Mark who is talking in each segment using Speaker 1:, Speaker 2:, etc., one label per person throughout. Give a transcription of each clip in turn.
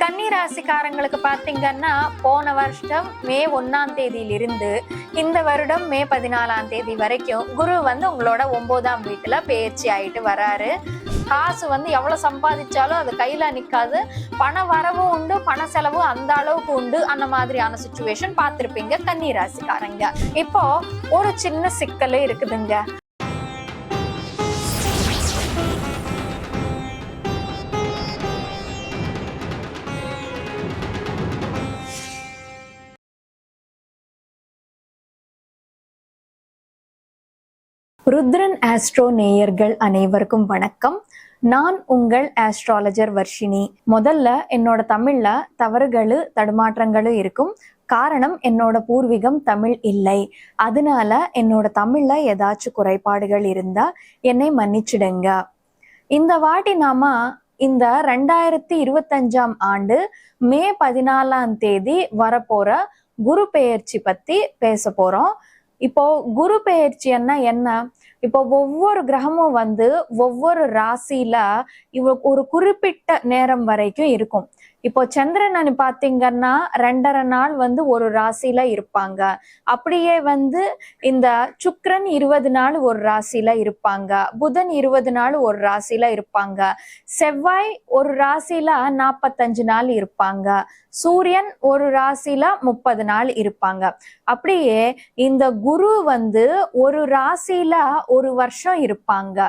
Speaker 1: கன்னி ராசிக்காரங்களுக்கு பாத்தீங்கன்னா போன வருஷம் மே ஒன்னாம் தேதியிலிருந்து இந்த வருடம் மே பதினாலாம் தேதி வரைக்கும் குரு வந்து உங்களோட ஒன்பதாம் வீட்டுல பயிற்சி ஆயிட்டு வராரு. காசு வந்து எவ்வளவு சம்பாதிச்சாலும் அது கையில நிக்காது. பண வரவும் உண்டு பண செலவும் அந்த அளவுக்கு உண்டு. அந்த மாதிரியான சுச்சுவேஷன் பார்த்திருப்பீங்க கன்னி ராசிக்காரங்க இப்போ ஒரு சின்ன சிக்கலே இருக்குதுங்க. ருத்ரன் ஆஸ்ட்ரோ நேயர்கள் அனைவருக்கும் வணக்கம். நான் உங்கள் ஆஸ்ட்ராலஜர் வர்ஷினி. முதல்ல என்னோட தமிழ்ல தவறுகள் தடுமாற்றங்களும் இருக்கும். காரணம் என்னோட பூர்வீகம் தமிழ் இல்லை. அதனால என்னோட தமிழ்ல ஏதாச்சும் குறைபாடுகள் இருந்தா என்னை மன்னிச்சிடுங்க. இந்த வாட்டி நாம இந்த ரெண்டாயிரத்தி இருபத்தஞ்சாம் ஆண்டு மே பதினாலாம் தேதி வரப்போற குரு பெயர்ச்சி பத்தி பேச போறோம். இப்போ குரு பெயர்ச்சின்னா என்ன? இப்போ ஒவ்வொரு கிரகமும் வந்து ஒவ்வொரு ராசியில இவ ஒரு குறிப்பிட்ட நேரம் வரைக்கும் இருக்கும். இப்போ சந்திரன் பாத்தீங்கன்னா ரெண்டரை நாள் வந்து ஒரு ராசியில இருப்பாங்க. அப்படியே வந்து இந்த சுக்ரன் இருபது நாள் ஒரு ராசியில இருப்பாங்க. புதன் இருபது நாள் ஒரு ராசியில இருப்பாங்க. செவ்வாய் ஒரு ராசியில நாற்பத்தஞ்சு நாள் இருப்பாங்க. சூரியன் ஒரு ராசியில முப்பது நாள் இருப்பாங்க. அப்படியே இந்த குரு வந்து ஒரு ராசியில ஒரு வருஷம் இருப்பாங்க.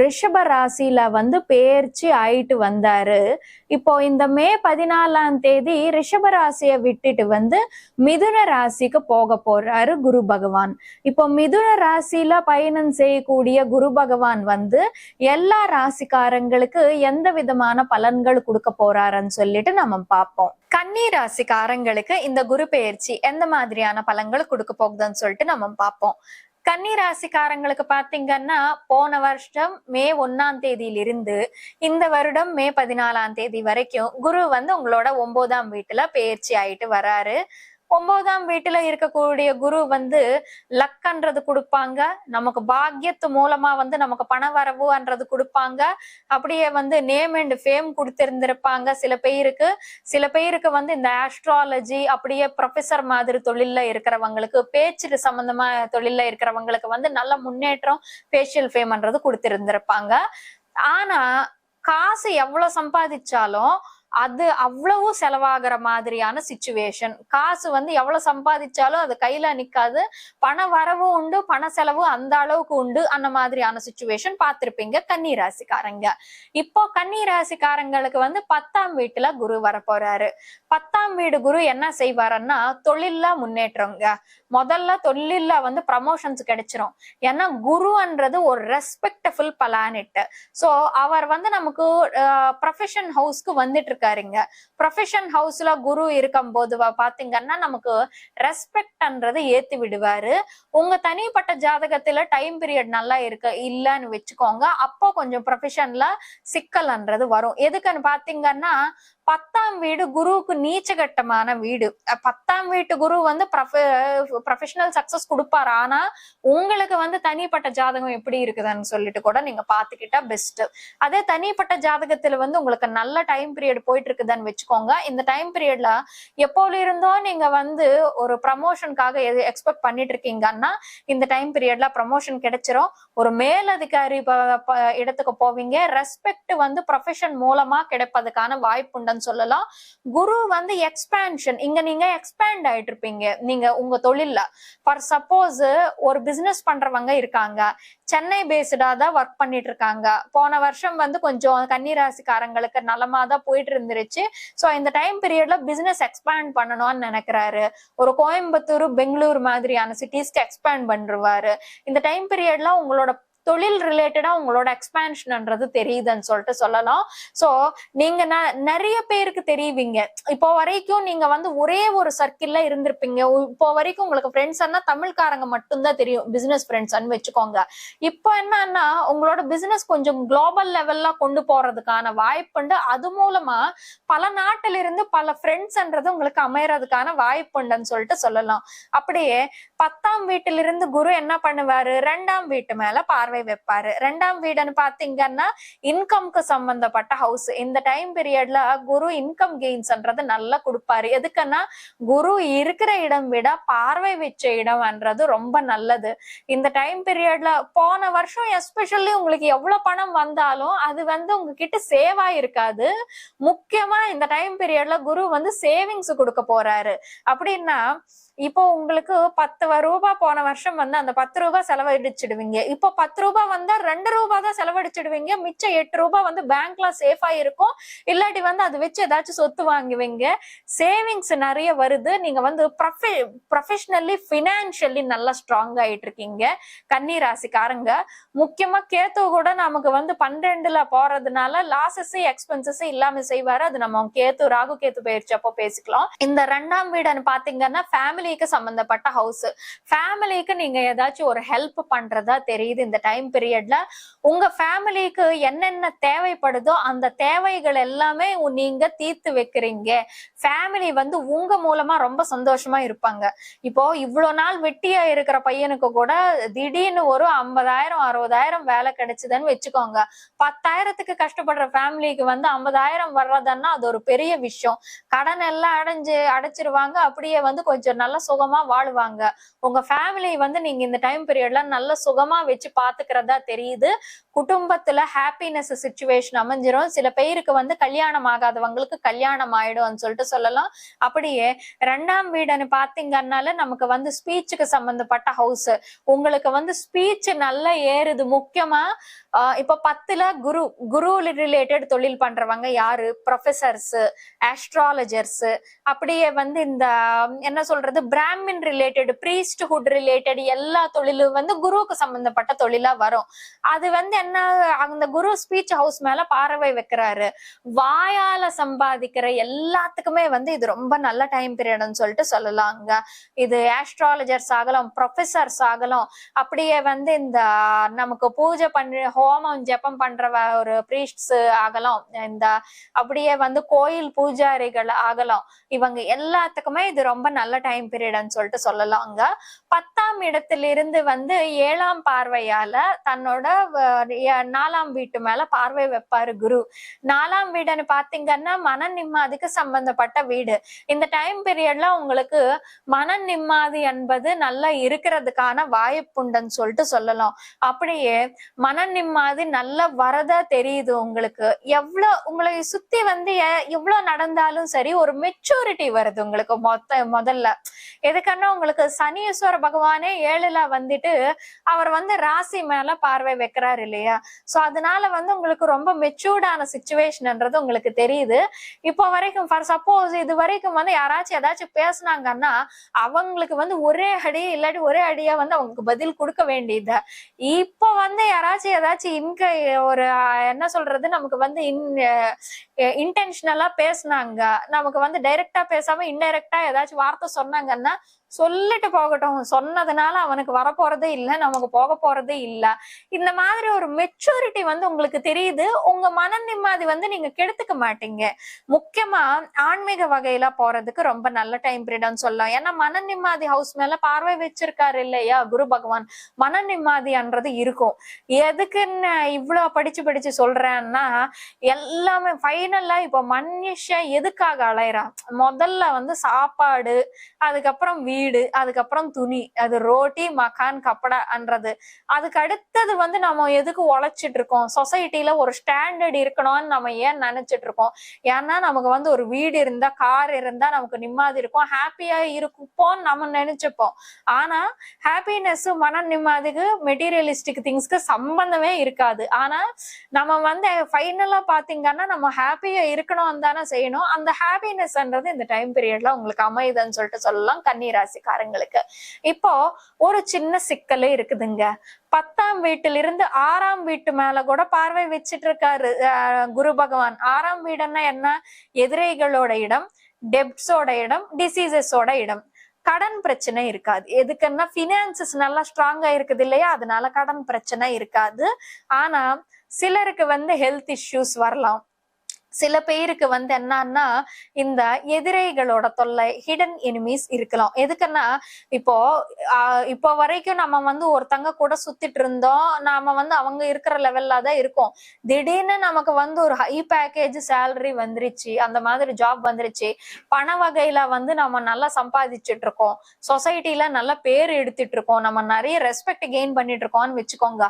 Speaker 1: ரிஷப ராசியில வந்து பெயர்ச்சி ஆயிட்டு வந்தாரு. இப்போ இந்த மே பதினாலாம் தேதி ரிஷப ராசியை விட்டுட்டு வந்து மிதுன ராசிக்கு போக போறாரு குரு பகவான். இப்போ மிதுன ராசியில பயணம் செய்யக்கூடிய குரு பகவான் வந்து எல்லா ராசிக்காரங்களுக்கு எந்த விதமான பலன்கள் கொடுக்க போறாருன்னு சொல்லிட்டு நம்ம பார்ப்போம். கன்னி ராசிக்காரங்களுக்கு இந்த குரு பெயர்ச்சி எந்த மாதிரியான பலன்கள் கொடுக்க போகுதுன்னு சொல்லிட்டு நம்ம பார்ப்போம். கன்னி ராசிக்காரங்களுக்கு பாத்தீங்கன்னா போன வருஷம் மே ஒன்னாம் தேதியிலிருந்து இந்த வருடம் மே பதினாலாம் தேதி வரைக்கும் குரு வந்து உங்களோட ஒன்பதாம் வீட்டுல பயிற்சி ஆயிட்டு வராரு. ஒன்பதாம் வீட்டுல இருக்கக்கூடிய குரு வந்து லக்கன்றது கொடுப்பாங்க. நமக்கு பாக்கியத்து மூலமா வந்து நமக்கு பண வரவுன்றது கொடுப்பாங்க. அப்படியே வந்து நேம் அண்ட் ஃபேம் கொடுத்திருந்திருப்பாங்க சில பேருக்கு. சில பேருக்கு வந்து இந்த ஆஸ்ட்ராலஜி அப்படியே ப்ரொஃபசர் மாதிரி தொழில்ல இருக்கிறவங்களுக்கு பேச்சு சம்பந்தமா தொழில்ல இருக்கிறவங்களுக்கு வந்து நல்ல முன்னேற்றம் ஃபேஷியல் ஃபேம்ன்றது கொடுத்திருந்திருப்பாங்க. ஆனா காசு எவ்வளவு சம்பாதிச்சாலும் அது அவ்வளவு செலவாகிற மாதிரியான சுச்சுவேஷன் காசு வந்து எவ்வளவு சம்பாதிச்சாலும் அது கையில நிக்காது. பண வரவும் உண்டு பண செலவு அந்த அளவுக்கு உண்டு. அந்த மாதிரியான சுச்சுவேஷன் பார்த்திருப்பீங்க கன்னி ராசிக்காரங்க இப்போ கன்னி ராசிக்காரங்களுக்கு வந்து பத்தாம் வீட்டுல குரு வர போறாரு பத்தாம் வீடு குரு என்ன செய்வாருன்னா தொழில்ல முன்னேற்றங்க. முதல்ல தொழில்ல வந்து ப்ரமோஷன்ஸ் கிடைச்சிரும். ஏன்னா குருன்றது ஒரு ரெஸ்பெக்டபுள் பிளானெட் சோ அவர் வந்து நமக்கு ப்ரொஃபஷன் ஹவுஸ்க்கு வந்துட்டு இருக்காருங்க ப்ரொஃபஷன் ஹவுஸ்ல குரு இருக்கும் போது பாத்தீங்கன்னா நமக்கு ரெஸ்பெக்ட்ன்றது ஏத்தி விடுவாரு. உங்க தனிப்பட்ட ஜாதகத்துல டைம் பீரியட் நல்லா இருக்கு இல்லன்னு வச்சுக்கோங்க. அப்போ கொஞ்சம் ப்ரொஃபஷன்ல சிக்கல்ன்றது வரும். எதுக்குன்னு பாத்தீங்கன்னா பத்தாம் வீடு குருவுக்கு நீச்சகட்டமான வீடு. பத்தாம் வீட்டு குரு வந்து ப்ரொஃபஷனல் சக்சஸ் கொடுப்பாரு. ஆனா உங்களுக்கு வந்து தனிப்பட்ட ஜாதகம் எப்படி இருக்குதுன்னு சொல்லிட்டு கூட நீங்க பாத்துக்கிட்டா பெஸ்ட் அதே தனிப்பட்ட ஜாதகத்துல வந்து உங்களுக்கு நல்ல டைம் பீரியட் போயிட்டு இருக்குதுன்னு வச்சுக்கோங்க. இந்த டைம் பீரியட்ல எப்போல இருந்தோ நீங்க வந்து ஒரு ப்ரமோஷனுக்காக எது எக்ஸ்பெக்ட் பண்ணிட்டு இருக்கீங்கன்னா இந்த டைம் பீரியட்ல ப்ரமோஷன் கிடைச்சிரும். ஒரு மேலதிகாரி இடத்துக்கு போவீங்க. ரெஸ்பெக்ட் வந்து ப்ரொஃபஷன் மூலமா கிடைப்பதுக்கான வாய்ப்பு உண்டுன்னு சொல்லலாம். குரு வந்து எக்ஸ்பேன்ஷன் இங்க நீங்க எக்ஸ்பேண்ட் ஆயிட்டு இருப்பீங்க நீங்க உங்க தொழில்ல. ஃபார் சப்போஸ் ஒரு பிசினஸ் பண்றவங்க இருக்காங்க. சென்னை பேஸ்டா தான் ஒர்க் பண்ணிட்டு இருக்காங்க போன வருஷம் வந்து கொஞ்சம் கன்னிராசிக்காரங்களுக்கு நலமா தான் போயிட்டு இருந்துருச்சு சோ இந்த டைம் பீரியட்ல பிசினஸ் எக்ஸ்பேண்ட் பண்ணணும்னு நினைக்கிறாரு. ஒரு கோயம்புத்தூர் பெங்களூர் மாதிரியான சிட்டிஸ்க்கு எக்ஸ்பேண்ட் பண்ணிருவாரு. இந்த டைம் பீரியட்ல உங்களோட தொழில் ரிலேட்டடா உங்களோட எக்ஸ்பேன்ஷன்ன்றது தெரியுதுன்னு சொல்லிட்டு சொல்லலாம். சோ நீங்க ந- நிறைய பேருக்கு தெரியுவீங்க இப்போ வரைக்கும் நீங்க வந்து ஒரே ஒரு சர்க்கிள்ல இருந்திருப்பீங்க. இப்போ வரைக்கும் உங்களுக்கு ஃப்ரெண்ட்ஸ்னா தமிழ்காரங்க மட்டும்தான் தெரியும். பிசினஸ் ஃப்ரெண்ட்ஸ்னு வச்சுக்கோங்க. இப்போ என்னன்னா உங்களோட பிசினஸ் கொஞ்சம் குளோபல் லெவல்ல கொண்டு போறதுக்கான வாய்ப்புண்டு அது மூலமா பல நாட்டில இருந்து பல ஃப்ரெண்ட்ஸ்ன்றது உங்களுக்கு அமையறதுக்கான வாய்ப்புண்டுன்னு சொல்லிட்டு சொல்லலாம். அப்படியே பத்தாம் வீட்டிலிருந்து குரு என்ன பண்ணுவாரு? ரெண்டாம் வீட்டு மேல பார்வை வைப்பாரு. ரெண்டாம் வீடுன்னு பாத்தீங்கன்னா இன்கம்க்கு சம்பந்தப்பட்ட ஹவுஸ் இந்த டைம் பீரியட்ல குரு இன்கம் கெயின்ஸ்ன்றது நல்லா கொடுப்பாரு. எதுக்குன்னா குரு இருக்கிற இடம் விட பார்வை வச்ச இடம்ன்றது ரொம்ப நல்லது. இந்த டைம் பீரியட்ல போன வருஷம் எஸ்பெஷல்லி உங்களுக்கு எவ்வளவு பணம் வந்தாலும் அது வந்து உங்ககிட்ட சேவ் ஆயிருக்காது. முக்கியமா இந்த டைம் பீரியட்ல குரு வந்து சேவிங்ஸ் கொடுக்க போறாரு. அப்படின்னா இப்போ உங்களுக்கு பத்து வ- ரூபாய் போன வருஷம் வந்து அந்த பத்து ரூபாய் செலவழிச்சிடுவீங்க. இப்போ பத்து ரூபாய் வந்தா ரெண்டு ரூபாய் தான் செலவழிச்சிடுவீங்க. மிச்சம் எட்டு ரூபாய் வந்து பேங்க்ல சேஃபா இருக்கும். இல்லாட்டி வந்து அது வச்சு ஏதாச்சும் சொத்து வாங்குவீங்க. சேவிங்ஸ் நிறைய வருது. நீங்க வந்து ப்ரொஃபஷனலி ஃபினான்ஷியலி நல்லா ஸ்ட்ராங் ஆயிட்டு இருக்கீங்க. கன்னி ராசிக்காரங்க. முக்கியமா கேத்து கூட நமக்கு வந்து பன்னெண்டுல போறதுனால லாசஸ் எக்ஸ்பென்சஸ் இல்லாம செய்வாரு. அது நம்ம கேத்து ராகு கேத்து பயிற்சி அப்போ பேசிக்கலாம். இந்த ரெண்டாம் வீடுன்னு பாத்தீங்கன்னா ஃபேமிலி ஃபேமிலிக்கு சம்பந்தப்பட்ட ஹவுஸ் ஃபேமிலிக்கு நீங்க ஏதாச்சும் ஒரு ஹெல்ப் பண்றதா தெரியுது இந்த டைம் பீரியட்ல உங்க ஃபேமிலிக்கு என்னென்ன தேவைப்படுதோ அந்த தேவைகள் எல்லாமே நீங்க தீர்த்து வைக்கிறீங்க. ஃபேமிலி வந்து உங்க மூலமா ரொம்ப சந்தோஷமா இருப்பாங்க. இப்போ இவ்வளவு நாள் வெட்டியா இருக்கிற பையனுக்கு கூட திடீர்னு ஒரு ஐம்பதாயிரம் அறுபதாயிரம் வேலை கிடைச்சதுன்னு வச்சுக்கோங்க. பத்தாயிரத்துக்கு கஷ்டப்படுற ஃபேமிலிக்கு வந்து ஐம்பதாயிரம் வர்றதுன்னா அது ஒரு பெரிய விஷயம். கடன் எல்லாம் அடைஞ்சு அடைச்சிருவாங்க. அப்படியே வந்து கொஞ்சம் நல்ல சுகமா வாழுவாங்க. உங்க ஃபேமிலி வந்து நீங்க இந்த டைம் பீரியட்ல நல்ல சுகமா வச்சு பாத்துக்கிறதா தெரியுது. குடும்பத்துல ஹாப்பினஸ் சுச்சுவேஷன் அமைஞ்சிரும். சில பேருக்கு வந்து கல்யாணம் ஆகாதவங்களுக்கு கல்யாணம் ஆயிடும்னு சொல்லிட்டு சொல்லலாம். அப்படியே ரெண்டாம் வீடுன்னு பாத்தீங்கன்னால நமக்கு வந்து ஸ்பீச்சுக்கு சம்பந்தப்பட்ட ஹவுஸ் உங்களுக்கு வந்து ஸ்பீச் நல்லா ஏறுது. முக்கியமா இப்ப பத்துல குரு குரு ரிலேட்டட் தொழில் பண்றவங்க யாரு? ப்ரொஃபசர்ஸ் ஆஸ்ட்ராலஜர்ஸ் அப்படியே வந்து இந்த என்ன சொல்றது பிராமின் ரிலேட்டட் ப்ரீஸ்ட்ஹுட் ரிலேட்டட் எல்லா தொழிலும் வந்து குருவுக்கு சம்பந்தப்பட்ட தொழிலா வரும். அது வந்து என்ன அந்த குரு ஸ்பீச் ஹவுஸ் மேல பார்வை வைக்கிறாரு. வாயால சம்பாதிக்கிற எல்லாத்துக்குமே வந்து இது ரொம்ப நல்ல டைம் பீரியட்னு சொல்லிட்டு சொல்லலாங்க. இது ஆஸ்ட்ராலஜர்ஸ் ஆகலாம் ப்ரொஃபசர்ஸ் ஆகலாம் அப்படியே வந்து இந்த நமக்கு பூஜை பண்ண ஹோமம் ஜெபம் பண்ற ஒரு பிரீஸ்ட்ஸ் ஆகலாம். இந்த அப்படியே வந்து கோயில் பூஜாரிகள் ஆகலாம். இவங்க எல்லாத்துக்குமே இது ரொம்ப நல்ல டைம் பீரியட்னு சொல்லிட்டு சொல்லலாங்க. பத்தாம் இடத்திலிருந்து வந்து ஏழாம் பார்வையால தன்னோட நாலாம் வீட்டு மேல பார்வை வைப்பாரு குரு. நாலாம் வீடுன்னு பாத்தீங்கன்னா மன நிம்மதிக்கு சம்பந்தப்பட்ட வீடு. இந்த டைம் பீரியட்ல உங்களுக்கு மன நிம்மதி என்பது நல்லா இருக்கிறதுக்கான வாய்ப்புண்டுன்னு சொல்லிட்டு சொல்லலாம். அப்படியே மன நிம்மதி நல்லா வரதா தெரியுது உங்களுக்கு. எவ்வளவு உங்களை சுத்தி வந்து எவ்வளவு நடந்தாலும் சரி ஒரு மெச்சூரிட்டி வருது உங்களுக்கு மொத்த முதல்ல. எதுக்கன்னா உங்களுக்கு சனீஸ்வர பகவானே ஏழுல வந்துட்டு அவர் வந்து ராசி மேல பார்வை வைக்கிறாரு இல்லையா? சோ அதனால வந்து உங்களுக்கு ரொம்ப மெச்சூர்டான சுச்சுவேஷன்ன்றது உங்களுக்கு தெரியுது. இப்போ வரைக்கும் ஃபார் சப்போஸ் இது வரைக்கும் வந்து யாராச்சும் ஏதாச்சும் பேசுனாங்கன்னா அவங்களுக்கு வந்து ஒரே அடி இல்லாட்டி ஒரே அடியா வந்து அவங்களுக்கு பதில் கொடுக்க வேண்டியது. இப்போ வந்து யாராச்சும் ஏதாச்சும் இன்க ஒரு என்ன சொல்றது? நமக்கு வந்து இன் இன்டென்ஷனலா பேசுனாங்க. நமக்கு வந்து டைரக்டா பேசாம இன்டைரக்டா ஏதாச்சும் வார்த்தை சொன்னாங்கன்னா சொல்லிட்டு போகட்டும். சொன்னதுனால அவனுக்கு வரப்போறதே இல்ல நமக்கு போக போறதே இல்ல. இந்த மாதிரி ஒரு மெச்சூரிட்டி வந்து உங்களுக்கு தெரியுது. உங்க மன நிம்மதி வந்து நீங்க கெடுத்துக்க மாட்டீங்க. முக்கியமா ஆன்மீக வகையில போறதுக்கு ரொம்ப நல்ல டைம் பீரியட்னு சொல்லலாம். ஏன்னா மன நிம்மதி ஹவுஸ் மேல பார்வை வச்சிருக்காரு இல்லையா? குரு பகவான். மன நிம்மதின்றது இருக்கும். எதுக்குன்னு இவ்வளவு படிச்சு படிச்சு சொல்றேன்னா எல்லாமே ஃபைனலா இப்ப மனுஷன் எதுக்காக அலையறான்? முதல்ல வந்து சாப்பாடு அதுக்கப்புறம் வீடு அதுக்கப்புறம் துணி. அது ரோட்டி மக்கான் கப்படான்றது அதுக்கு அடுத்தது வந்து நம்ம எதுக்கு உழைச்சிட்டு இருக்கோம் சொசைட்டில ஒரு ஸ்டாண்டர்ட் இருக்கணும்னு நம்ம ஏன் நினைச்சிட்டு இருக்கோம் ஏன்னா நமக்கு வந்து ஒரு வீடு இருந்தா கார் இருந்தா நமக்கு நிம்மதி இருக்கும். ஹாப்பியா இருப்போம்னு நம்ம நினைச்சுப்போம். ஆனா ஹாப்பினஸ் மன நிம்மதிக்கு மெட்டீரியலிஸ்டிக் திங்ஸ்க்கு சம்பந்தமே இருக்காது. ஆனா நம்ம வந்து ஃபைனலா பாத்தீங்கன்னா நம்ம ஹாப்பியா இருக்கணும் தானே செய்யணும். அந்த ஹாப்பினஸ்ன்றது இந்த டைம் பீரியட்ல உங்களுக்கு அமையுதுன்னு சொல்லிட்டு சொல்லலாம் கன்னி ராசிக்காரங்களுக்கு இப்போ ஒரு சின்ன சிக்கலே இருக்குதுங்க. பத்தாம் வீட்டிலிருந்து ஆறாம் வீட்டு மேல கூட பார்வை வச்சிட்டு இருக்காரு அஹ், குரு பகவான். ஆறாம் வீடுன்னா என்ன? எதிரிகளோட இடம் டெப்ட்ஸோட இடம் டிசீசஸோட இடம். கடன் பிரச்சனை இருக்காது. எதுக்குன்னா பினான்சஸ் நல்லா ஸ்ட்ராங்கா இருக்குது இல்லையா? அதனால கடன் பிரச்சனை இருக்காது. ஆனா சிலருக்கு வந்து ஹெல்த் இஷ்யூஸ் வரலாம். சில பேருக்கு வந்து என்னன்னா இந்த எதிரிகளோட தொல்லை ஹிடன் எனிமீஸ் இருக்கலாம். எதுக்குன்னா இப்போ இப்போ வரைக்கும் நம்ம வந்து ஒருத்தங்க கூட சுத்திட்டு இருந்தோம். நாம வந்து அவங்க இருக்கிற லெவல்ல தான் இருக்கோம். திடீர்னு நமக்கு வந்து ஒரு ஹை பேக்கேஜ் சேலரி வந்துருச்சு அந்த மாதிரி ஜாப் வந்துருச்சு. பண வகையில வந்து நம்ம நல்லா சம்பாதிச்சுட்டு இருக்கோம். சொசைட்டில நல்ல பேர் எடுத்துட்டு இருக்கோம். நம்ம நிறைய ரெஸ்பெக்ட் கெயின் பண்ணிட்டு இருக்கோம்னு வச்சுக்கோங்க.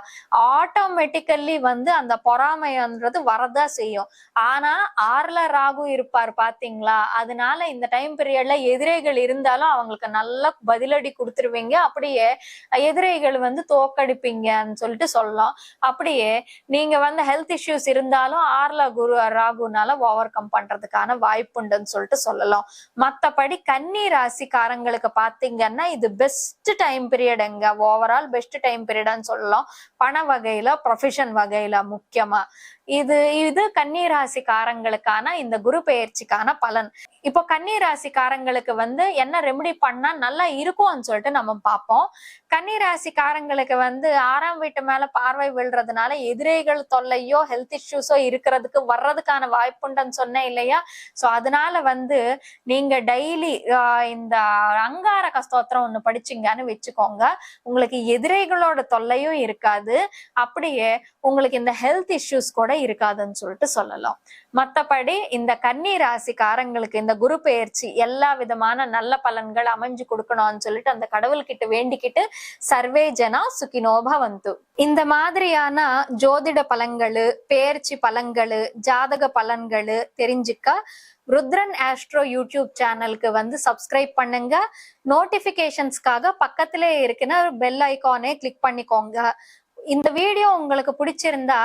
Speaker 1: ஆட்டோமேட்டிக்கல்லி வந்து அந்த பொறாமைன்றது வரதான் செய்யும். ஆனா ஆறுல ராகு இருப்பார் பாத்தீங்களா? அதனால இந்த டைம் பீரியட்ல எதிரிகள் இருந்தாலும் அவங்களுக்கு நல்ல பதிலடி கொடுத்துருவீங்க. அப்படியே எதிரிகள் வந்து தோக்கடிப்பீங்கன்னு சொல்லிட்டு சொல்லலாம். அப்படியே நீங்க வந்து ஹெல்த் இஷ்யூஸ் இருந்தாலும் ஆறுல குரு ராகுனால ஓவர் கம் பண்றதுக்கான வாய்ப்புண்டுன்னு சொல்லிட்டு சொல்லலாம். மத்தபடி கன்னி ராசிக்காரங்களுக்கு பாத்தீங்கன்னா இது பெஸ்ட் டைம் பீரியடுங்க ஓவரால் பெஸ்ட் டைம் பீரியட்னு சொல்லலாம். பண வகையில ப்ரொஃபஷன் வகையில முக்கியமா. இது இது கன்னிராசிக்காரங்களுக்கான இந்த குரு பெயர்ச்சிக்கான பலன். இப்போ கன்னிராசிக்காரங்களுக்கு வந்து என்ன ரெமெடி பண்ணா நல்லா இருக்கும்னு சொல்லிட்டு நம்ம பார்ப்போம். கன்னிராசிக்காரங்களுக்கு வந்து ஆறாம் வீட்டு மேல பார்வை விழுறதுனால எதிரிகள் தொல்லையோ ஹெல்த் இஷ்யூஸோ இருக்கிறதுக்கு வர்றதுக்கான வாய்ப்புண்டுன்னு சொன்னேன் இல்லையா? சோ அதனால வந்து நீங்க டெய்லி இந்த அங்காரக கஸ்தோத்திரம் ஒண்ணு படிச்சீங்கன்னு வச்சுக்கோங்க. உங்களுக்கு எதிரிகளோட தொல்லையும் இருக்காது. அப்படியே உங்களுக்கு இந்த ஹெல்த் இஷ்யூஸ் கூட இருக்காதுன்னு சொல்லிட்டு சொல்லலாம். மத்தபடி இந்த கன்னி ராசிக்காரங்களுக்கு இந்த குரு பெயர்ச்சி எல்லா விதமான நல்ல பலன்கள் அமைஞ்சு கொடுக்கணும்னு சொல்லிட்டு அந்த கடவுள்கிட்ட வேண்டிக்கிட்டு சர்வே ஜனா சுகினோபா வந்து இந்த மாதிரியான ஜோதிட பலன்களு பெயர்ச்சி பலன்களு ஜாதக பலன்களு தெரிஞ்சுக்க ருத்ரன் ஆஸ்ட்ரோ யூடியூப் சேனலுக்கு வந்து சப்ஸ்கிரைப் பண்ணுங்க. நோட்டிபிகேஷன்ஸ்க்காக பக்கத்திலே இருக்கிற பெல் ஐகானே கிளிக் பண்ணிக்கோங்க. இந்த வீடியோ உங்களுக்கு பிடிச்சிருந்தா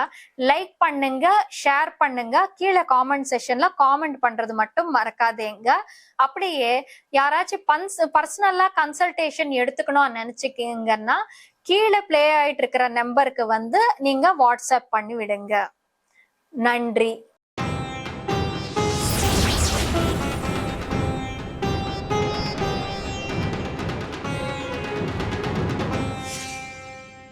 Speaker 1: லைக் பண்ணுங்க ஷேர் பண்ணுங்க கீழே காமெண்ட் செஷன்ல காமெண்ட் பண்றது மட்டும் மறக்காதேங்க. அப்படியே யாராச்சும் பன்ஸ் பர்சனலா கன்சல்டேஷன் எடுத்துக்கணும்னு நினைச்சுக்கீங்கன்னா கீழே ப்ளே ஆயிட்டு இருக்கிற நம்பருக்கு வந்து நீங்க வாட்ஸ்அப் பண்ணி விடுங்க. நன்றி.